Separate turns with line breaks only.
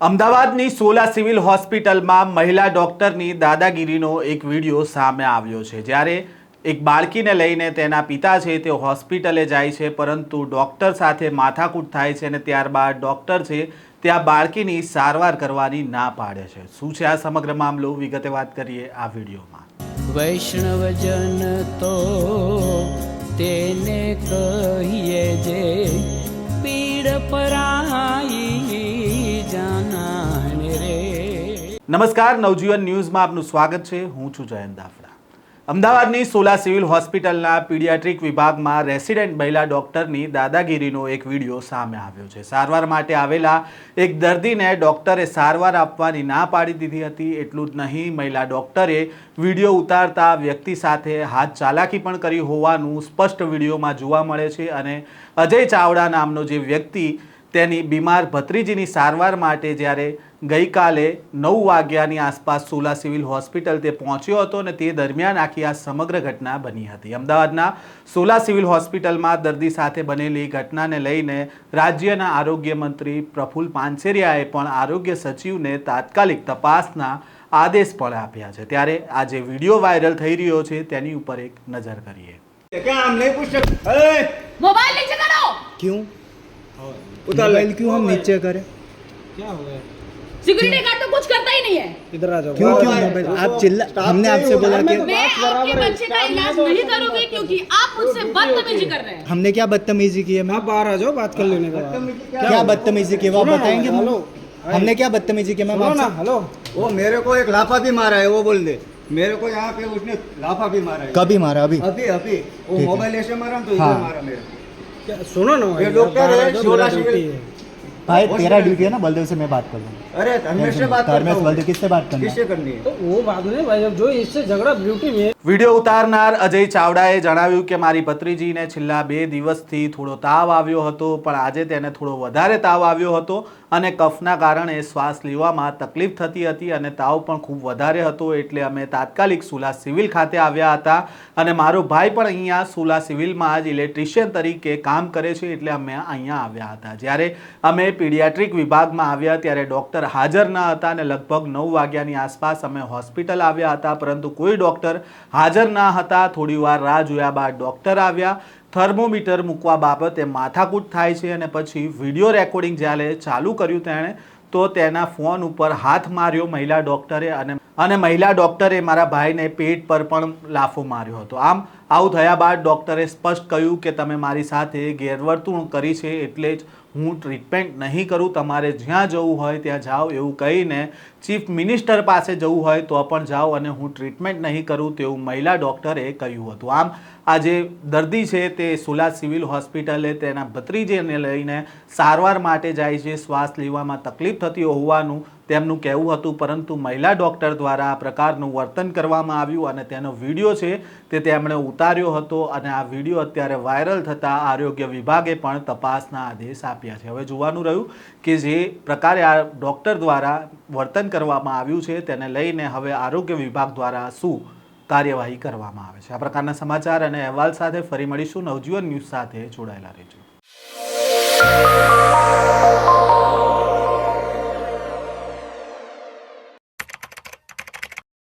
અમદાવાદની સોલા સિવિલ હોસ્પિટલમાં મહિલા ડોક્ટરની દાદાગીરીનો એક વીડિયો સામે આવ્યો છે. જ્યારે એક બાળકીને લઈને તેના પિતા છે તે હોસ્પિટલે જાય છે, પરંતુ ડોક્ટર સાથે માથાકૂટ થાય છે અને ત્યારબાદ ડૉક્ટર છે તે આ બાળકીની સારવાર કરવાની ના પાડે છે. શું છે આ સમગ્ર મામલો? વિગતે વાત કરીએ આ વિડીયોમાં.
વૈષ્ણવજન તો તેને કહીએ જે પીડ પરાઈ
નમસ્કાર, નવજીવન ન્યૂઝમાં આપનું સ્વાગત છે. હું છું જયંત દાફડા અમદાવાદની સોલા સિવિલ હોસ્પિટલના પીડિયાટ્રિક વિભાગમાં રેસિડેન્ટ મહિલા ડોક્ટરની દાદાગીરીનો એક વીડિયો સામે આવ્યો છે. સારવાર માટે આવેલા એક દર્દીને ડોક્ટરે સારવાર આપવાની ના પાડી દીધી હતી. એટલું જ નહીં, મહિલા ડોક્ટરે વીડિયો ઉતારતા વ્યક્તિ સાથે હાથ ચાલાકી પણ કરી હોવાનું સ્પષ્ટ વિડીયોમાં જોવા મળે છે અને અજય ચાવડા નામનો જે વ્યક્તિ તેની બીમાર ભત્રીજીની સારવાર માટે જ્યારે ગઈકાલે નવ વાગ્યાની આસપાસ સોલા સિવિલ હોસ્પિટલ તે પહોંચ્યો હતો અને તે દરમિયાન આખી આ સમગ્ર ઘટના બની હતી. અમદાવાદના સોલા સિવિલ હોસ્પિટલમાં દર્દી સાથે બનેલી ઘટનાને લઈને રાજ્યના આરોગ્ય મંત્રી પ્રફુલ પાંચેરિયાએ પણ આરોગ્ય સચિવને તાત્કાલિક તપાસના આદેશ પણ આપ્યા છે. ત્યારે આ જે વીડિયો વાયરલ થઈ રહ્યો છે તેની ઉપર એક નજર કરીએ.
મોબાઈલ નીચે કરો! ક્યું
मोबाइल
क्यों
उतार ले।
मोबाइल क्यों हम नीचे करें?
सिक्योरिटी गार्ड तो कुछ करता ही नहीं है।
इधर आ जाओ।
क्यों क्यों
मोबाइल-
आप चिल्ला हमने आपसे
हो,
बोला कि
मैं- बराबर
आपके बच्चे का इलाज
नहीं
करूँगी क्योंकि आप मुझसे बदतमीजी कर रहे हैं।
हमने क्या बदतमीजी की है
आप बाहर आ जाओ बात कर लेने का।
क्या बदतमीजी की है आप बताएँगे?
हेलो।
हमने क्या बदतमीजी की मैम आपसे?
हेलो। वो मेरे को एक लाफा भी मारा है वो बोल दे। मेरे को यहाँ पे उसने लाफा भी मारा है।
कभी मारा अभी?
अभी अभी। वो मोबाइल ऐसे मारा तो
हाँ।
इधर मारा मेरे को। सुनो ना ये डॉक्टर है सोलह सिविल
भाई
वो
तेरा
सिविल-
ड्यूटी है ना बलदेव से मैं बात कर लूँगा
अरे धर्मेश से बात करता
धर्मेश
हूँ
बलदेव किससे बात करना
किससे
है?
करनी है
तो वो बात नहीं भाई अब जो इससे झगड़ा ब्यूटी में
વિડીયો ઉતારનાર અજય ચાવડાએ જણાવ્યું કે મારી ભત્રીજીને છેલ્લા બે દિવસથી થોડો તાવ આવ્યો હતો પણ આજે તેને થોડો વધારે તાવ આવ્યો હતો અને કફના કારણે શ્વાસ લેવામાં તકલીફ થતી હતી અને તાવ પણ ખૂબ વધારે હતો એટલે અમે તાત્કાલિક સુલા સિવિલ ખાતે આવ્યા હતા અને મારો ભાઈ પણ અહીંયા સુલા સિવિલમાં જ ઇલેક્ટ્રિશિયન તરીકે કામ કરે છે એટલે અમે અહીંયા આવ્યા હતા જ્યારે અમે પીડિયાટ્રિક વિભાગમાં આવ્યા ત્યારે ડૉક્ટર હાજર ન હતા અને લગભગ નવ વાગ્યાની આસપાસ અમે હોસ્પિટલ આવ્યા હતા, પરંતુ કોઈ ડૉક્ટર હાજર ના હતા. થોડી વાર રાહ જોયા બાદ ડૉક્ટર આવ્યા. થર્મોમીટર મૂકવા બાબતે માથાકૂટ થાય છે અને પછી વીડિયો રેકોર્ડિંગ જ્યારે ચાલુ કર્યું તેણે, તો તેના ફોન ઉપર હાથ માર્યો મહિલા ડૉક્ટરે અને અને મહિલા ડૉક્ટરે મારા ભાઈને પેટ પર પણ લાફો માર્યો હતો. આમ આવું થયા બાદ ડૉક્ટરે સ્પષ્ટ કહ્યું કે તમે મારી સાથે ગેરવર્તણૂક કરી છે એટલે જ હું ટ્રીટમેન્ટ નહીં કરું, તમારે જ્યાં જવું હોય ત્યાં જાઓ એવું કહીને ચીફ મિનિસ્ટર પાસે જવું હોય તો પણ જાઓ અને હું ટ્રીટમેન્ટ નહીં કરું તેવું મહિલા ડૉક્ટરે કહ્યું હતું. આમ, આ જે દર્દી છે તે સુલા સિવિલ હોસ્પિટલે તેના ભત્રીજેને લઈને સારવાર માટે જાય છે, શ્વાસ લેવામાં તકલીફ થતી હોવાનું તેમનું કહેવું હતું, પરંતુ મહિલા ડૉક્ટર દ્વારા આ પ્રકારનું વર્તન કરવામાં આવ્યું અને તેનો વીડિયો છે તે તેમણે ઉતાર્યો હતો અને આ વીડિયો અત્યારે વાયરલ થતાં આરોગ્ય વિભાગે પણ તપાસના આદેશ આપ્યા છે. હવે જોવાનું રહ્યું કે જે પ્રકારે આ ડૉક્ટર દ્વારા વર્તન કરવામાં આવ્યું છે તેને લઈને હવે આરોગ્ય વિભાગ દ્વારા શું કાર્યવાહી કરવામાં આવે છે? આ પ્રકારના સમાચાર અને અહેવાલ સાથે ફરી મળીશું. નવજીવન ન્યૂઝ સાથે જોડાયેલા રહેજો.